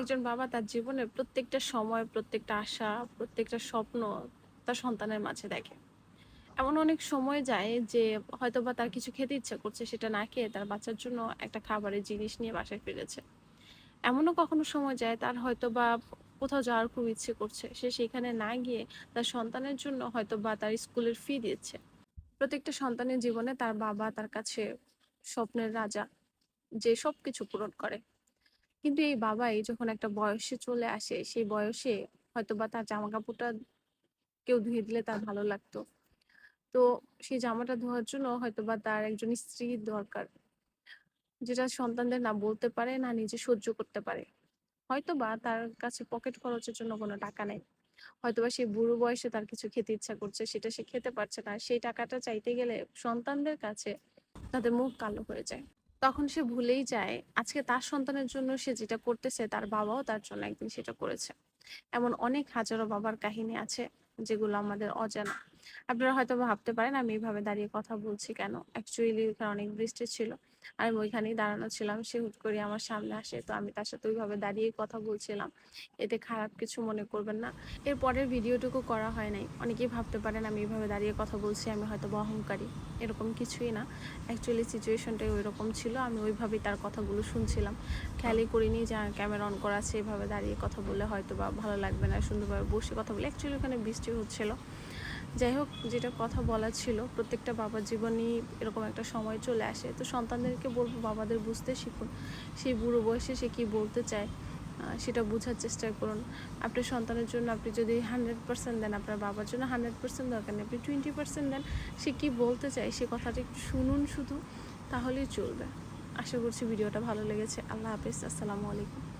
একজন বাবা তার জীবনের প্রত্যেকটা সময়, প্রত্যেকটা আশা, প্রত্যেকটা স্বপ্ন তার সন্তানের মাঝে দেখে। এমন অনেক সময় যায় যে হয়তো বা তার কিছু খেতে ইচ্ছা করছে, সেটা না খেয়ে তার বাচ্চার জন্য একটা খাবারের জিনিস নিয়ে বাসায় ফিরেছে এমনও কখনো সময় যায় তার হয়তো বা কোথাও যাওয়ার খুব ইচ্ছে করছে। সে সেখানে না গিয়ে তার সন্তানের জন্য হয়তো বা তার স্কুলের ফি দিচ্ছে। প্রত্যেকটা সন্তানের জীবনে তার বাবা তার কাছে স্বপ্নের রাজা, যে সব কিছু পূরণ করে। কিন্তু এই বাবাই যখন একটা বয়সে চলে আসে, সেই বয়সে হয়তোবা তার জামা কাপড়টা কেউ ধুয়ে দিলে তার ভালো লাগতো। তো সেই জামাটা ধোয়ার জন্য হয়তোবা তার একজন স্ত্রী দরকার, যেটা সন্তানদের না বলতে পারে, না নিজে সহ্য করতে পারে। হয়তোবা তার কাছে পকেট খরচের জন্য কোনো টাকা নেই। হয়তোবা সেই বুড়ো বয়সে তার কিছু খেতে ইচ্ছা করছে, সেটা সে খেতে পারছে না। সেই টাকাটা চাইতে গেলে সন্তানদের কাছে তাদের মুখ কালো হয়ে যায়। তখন সে ভুলেই যায়। আজকে তার সন্তানের জন্য সে যেটা করতেছে, তার বাবাও তার জন্য একদিন সেটা করেছে। এমন অনেক হাজারো বাবার কাহিনী আছে, যেগুলো আমাদের অজানা। আপনারা হয়তো ভাবতে পারেন আমি এইভাবে দাঁড়িয়ে কথা বলছি কেন? অ্যাকচুয়ালি ওখানে অনেক বৃষ্টি ছিল। আমি ওইখানেই দাঁড়ানো ছিলাম, সে হুট করে আমার সামনে আসে। তো আমি তার সাথে ওইভাবে দাঁড়িয়ে কথা বলছিলাম। এতে খারাপ কিছু মনে করবেন না। এর পরের ভিডিওটুকু করা হয় নাই। অনেকেই ভাবতে পারেন আমি এইভাবে দাঁড়িয়ে কথা বলছি, আমি হয়তো বা অহংকারী। এরকম কিছুই না। অ্যাকচুয়ালি সিচুয়েশনটাই ওই রকম ছিল। আমি ওইভাবেই তার কথাগুলো শুনছিলাম। খেয়ালই করিনি যে ক্যামেরা অন করা আছে, এভাবে দাঁড়িয়ে কথা বললে হয়তো বা ভালো লাগবে না। সুন্দরভাবে বসে কথা বলে অ্যাকচুয়ালি ওখানে বৃষ্টি হচ্ছিল। যাই হোক, যেটা কথা বলা ছিল, প্রত্যেকটা বাবার জীবনেই এরকম একটা সময় চলে আসে। তো সন্তানদেরকে বলব, বাবাদের বুঝতে শিখুন, সেই বুড়ো বয়সে সে কী বলতে চায় সেটা বোঝার চেষ্টা করুন। আপনার সন্তানের জন্য আপনি যদি হান্ড্রেড পার্সেন্ট দেন, আপনার বাবার জন্য হান্ড্রেড পার্সেন্ট দরকার নেই, আপনি টোয়েন্টি পার্সেন্ট দেন, সে কী বলতে চায়, সে কথাটা একটু শুনুন শুধু, তাহলেই চলবে। আশা করছি ভিডিওটা ভালো লেগেছে। আল্লাহ হাফিজ, আসসালামু আলাইকুম।